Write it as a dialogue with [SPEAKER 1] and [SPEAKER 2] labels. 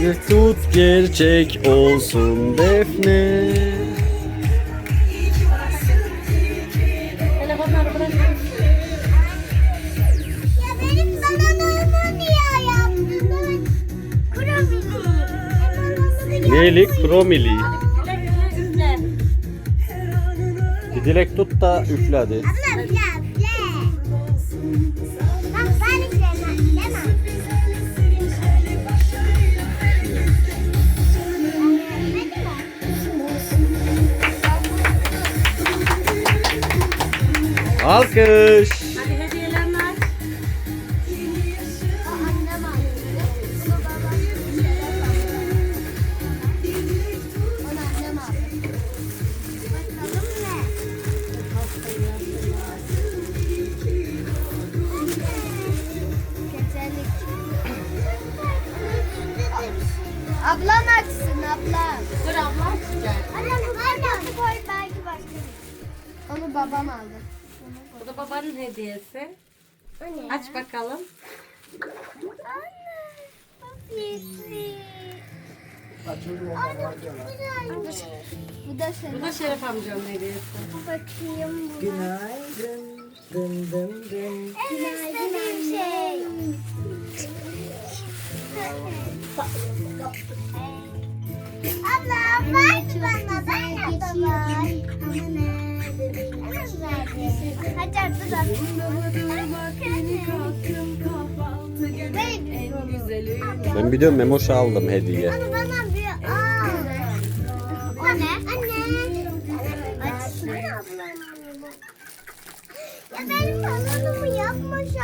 [SPEAKER 1] Dilek tut gerçek olsun Defne. Neylik? Promili. Bir dilek tut da üfle hadi.
[SPEAKER 2] Abla.
[SPEAKER 1] Alkış.
[SPEAKER 3] Hadi hediyelerini aç.
[SPEAKER 2] Annem annem. Ablam açsın ablam.
[SPEAKER 3] Dur abla açacak.
[SPEAKER 2] Annem bu koy belki başka bir. Onu babam aldı.
[SPEAKER 3] Bu da babanın hediyesi.
[SPEAKER 2] O ne?
[SPEAKER 3] Aç bakalım.
[SPEAKER 2] Anne. İyi. Anne çok güzelmiş. Bu da senin.
[SPEAKER 3] Bu da Şeref amcanın hediyesi.
[SPEAKER 2] Bakayım bu.
[SPEAKER 4] Günaydın. Dım dım dım.
[SPEAKER 2] En istediğim şey. Abla ver bana ben abla var. Hadi artık
[SPEAKER 1] Ben biliyorum Memoş'u aldım hediye.
[SPEAKER 2] Bana bir. O ne? Anne. Ya benim balonumu yapmasaydınız.